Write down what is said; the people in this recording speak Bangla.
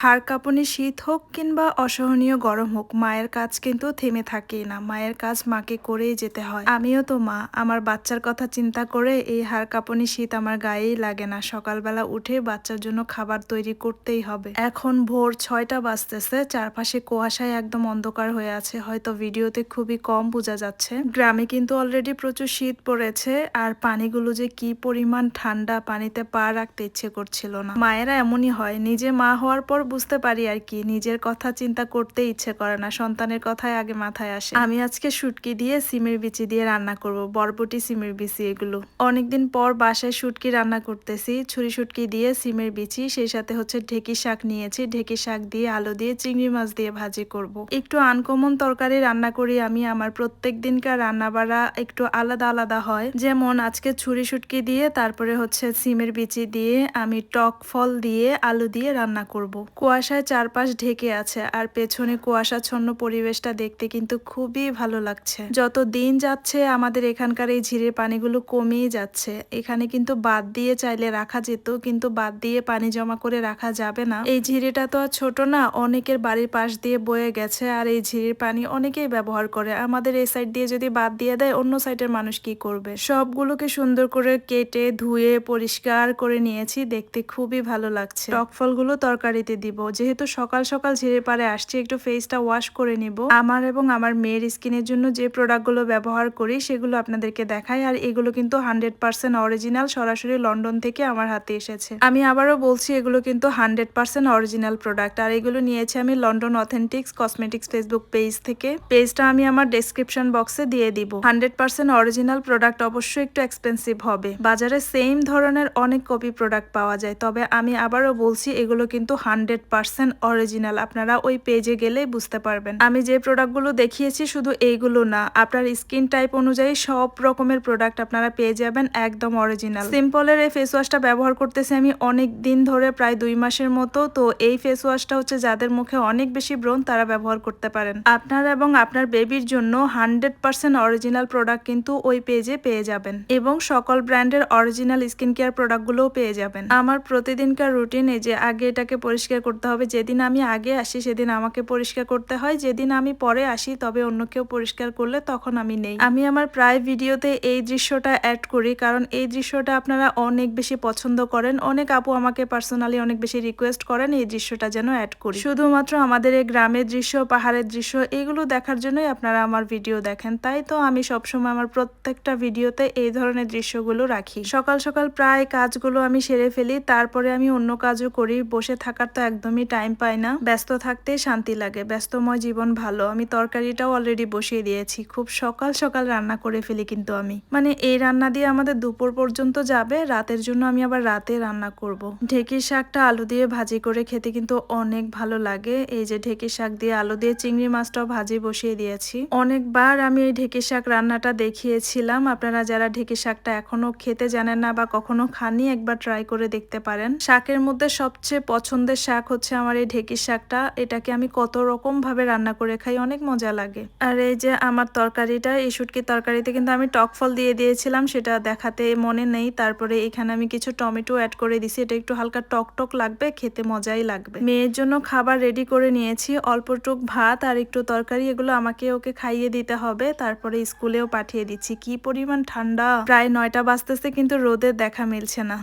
হাড় কাঁপুনি শীত হোক কিংবা অসহনীয় গরম হোক, মায়ের কাজ কিন্তু থেমে থাকেই না। মায়ের কাজ মাকে করেই যেতে হয়। আমিও তো মা। আমার বাচ্চার কথা চিন্তা করে এই হাড় কাঁপুনি শীত আমার গায়েই লাগে না। সকালবেলা উঠে বাচ্চার জন্য খাবার তৈরি করতেই হবে। এখন ভোর ছয়টা বাজতেছে। চারপাশে কুয়াশায় একদম অন্ধকার হয়ে আছে। হয়তো ভিডিওতে খুবই কম বোঝা যাচ্ছে। গ্রামে কিন্তু অলরেডি প্রচুর শীত পড়েছে। আর পানিগুলো যে কি পরিমাণ ঠান্ডা, পানিতে পা রাখতে ইচ্ছে করছিল না। মায়েরা এমনই হয়। নিজে মা হওয়ার পর বুঝতে পারি আর কি, নিজের কথা চিন্তা করতে ইচ্ছে করে না, সন্তানের কথাই আগে মাথায় আসে আমি আজকে শুটকি দিয়ে সিমের বিচি দিয়ে রান্না করব, বরবটি, সিমের বিচি এগুলো অনেকদিন পর বাসায় শুটকি রান্না করতেছি, ছুরি শুটকি দিয়ে সিমের বিচি, সেই সাথে হচ্ছে ঢেকি শাক নিয়েছি, ঢেকি শাক দিয়ে আলু দিয়ে চিংড়ি মাছ দিয়ে ভাজি করব। একটু আনকমন তরকারি রান্না করি আমি, আমার প্রত্যেক দিনকার রান্না বাড়া একটু আলাদা আলাদা হয় যেমন আজকে ছুরি শুটকি দিয়ে, তারপরে হচ্ছে সিমের বিচি দিয়ে আমি টক ফল দিয়ে আলু দিয়ে রান্না করব। কুয়াশায় চারপাশ ঢেকে আছে আর পেছনে কুয়াশাচ্ছন্ন পরিবেশটা দেখতে কিন্তু খুবই ভালো লাগছে। যত দিন যাচ্ছে, আমাদের এখানকার এই ঝিরের পানিগুলো কমেই যাচ্ছে। এখানে কিন্তু বাদ দিয়ে চাইলে রাখা যেত কিন্তু বাদ দিয়ে পানি জমা করে রাখা যাবে না। এই ঝিরিটা তো আর ছোট না, অনেকের বাড়ির পাশ দিয়ে বয়ে গেছে আর এই ঝিরির পানি অনেকেই ব্যবহার করে। আমাদের এই সাইড দিয়ে যদি বাদ দিয়ে দেয়, অন্য সাইডের মানুষ কি করবে? সবগুলোকে সুন্দর করে কেটে ধুয়ে পরিষ্কার করে নিয়েছি, দেখতে খুবই ভালো লাগছে। টক ফলগুলো তরকারিতে দিব। যেহেতু সকাল সকাল ঝিরে পারে আসছি, একটু ফেসটা ওয়াশ করে নিব। আমার এবং আমার মেয়ের স্কিনের জন্য যে প্রোডাক্টগুলো ব্যবহার করি, সেগুলো আপনাদেরকে দেখাই। আর এগুলো কিন্তু হান্ড্রেড পার্সেন্ট অরিজিনাল সরাসরি লন্ডন থেকে আমার হাতে এসেছে। আমি আবারও বলছি, এগুলো কিন্তু হান্ড্রেড পার্সেন্ট অরিজিনাল প্রোডাক্ট আর এগুলো নিয়েছি আমি London authentics cosmetics Facebook page থেকে। পেজটা আমি আমার ডেসক্রিপশন বক্সে দিয়ে দিব। হান্ড্রেড পার্সেন্ট অরিজিনাল প্রোডাক্ট অবশ্যই একটু এক্সপেন্সিভ হবে। বাজারে সেম ধরনের অনেক কপি প্রোডাক্ট পাওয়া যায়। তবে আমি আবারও বলছি, এগুলো কিন্তু হান্ড্রেড পার্সেন্ট অরিজিনাল। আপনারা ওই পেজে গেলেই বুঝতে পারবেন। আমি যে প্রোডাক্টগুলো দেখিয়েছি শুধু এইগুলো না, আপনার স্কিন টাইপ অনুযায়ী সব রকমের প্রোডাক্ট আপনারা পেয়ে যাবেন একদম অরিজিনাল। সিম্পলের এই ফেস ওয়াশটা ব্যবহার করতেছি আমি অনেক দিন ধরে, প্রায় দুই মাসের মতো। তো এই ফেস ওয়াশটা হচ্ছে যাদের মুখে অনেক বেশি ব্রণ, তারা ব্যবহার করতে পারেন। আপনার এবং আপনার বেবির জন্য হান্ড্রেড পার্সেন্ট অরিজিনাল প্রোডাক্ট কিন্তু ওই পেজে পেয়ে যাবেন। এবং সকল ব্র্যান্ডের অরিজিনাল স্কিন কেয়ার প্রোডাক্টগুলোও পেয়ে যাবেন। আমার প্রতিদিনকার রুটিনে যে আগে এটাকে পরিষ্কার করতে হবে। যেদিন আমি আগে আসি, সেদিন আমাকে পরিষ্কার করতে হয়। যেদিন আমি পরে আসি, তবে অন্য কেউ পরিষ্কার করলে তখন আমি নেই। আমি আমার প্রায় ভিডিওতে এই দৃশ্যটা অ্যাড করি, কারণ এই দৃশ্যটা আপনারা অনেক বেশি পছন্দ করেন। অনেক আপু আমাকে পার্সোনালি অনেক বেশি রিকোয়েস্ট করেন এই দৃশ্যটা যেন অ্যাড করি। শুধুমাত্র আমাদের এই গ্রামের দৃশ্য, পাহাড়ের দৃশ্য, এগুলো দেখার জন্যই আপনারা আমার ভিডিও দেখেন। তাই তো আমি সবসময় আমার প্রত্যেকটা ভিডিওতে এই ধরনের দৃশ্যগুলো রাখি। সকাল সকাল প্রায় কাজগুলো আমি সেরে ফেলি, তারপরে আমি অন্য কাজও করি। বসে থাকার তো একদমই টাইম পাই না। ব্যস্ত থাকতে শান্তি লাগে। ব্যস্তময় জীবন ভালো। আমি তরকারিটাও অলরেডি বসিয়ে দিয়েছি। খুব সকাল সকাল রান্না করে ফেলি কিন্তু আমি। মানে এই রান্না দিয়ে আমাদের দুপুর পর্যন্ত যাবে। রাতের জন্য আমি আবার রাতে রান্না করব। ঢেকির শাকটা আলু দিয়ে ভাজি করে খেতে কিন্তু অনেক ভালো লাগে। এই যে ঢেকির শাক দিয়ে আলু দিয়ে চিংড়ি মাছটাও ভাজি বসিয়ে দিয়েছি। অনেকবার আমি এই ঢেকির শাক রান্নাটা দেখিয়েছিলাম। আপনারা যারা ঢেকির শাকটা এখনও খেতে জানেন না বা কখনো খানি একবার ট্রাই করে দেখতে পারেন। শাকের মধ্যে সবচেয়ে পছন্দের শাক হচ্ছে আমার এই ঢেকির শাকটা, এটাকে আমি কত রকম ভাবে রান্না করে খাই, অনেক মজা লাগে। আর এই যে আমার তরকারিটা, এই শুটকির তরকারিতে কিন্তু আমি টক ফল দিয়ে দিয়েছিলাম, সেটা দেখাতে মনে নেই। তারপরে এখানে আমি কিছু টমেটো অ্যাড করে দিছি, এটা একটু হালকা টক টক লাগবে, খেতে মজাই লাগবে। মেয়ের জন্য খাবার রেডি করে নিয়েছি, অল্প টুক ভাত আর একটু তরকারি, এগুলো আমাকে ওকে খাইয়ে দিতে হবে। তারপরে স্কুলেও পাঠিয়ে দিচ্ছি। কি পরিমাণ ঠান্ডা! প্রায় নয়টা বাজতেছে, কিন্তু রোদের দেখা মিলছে না।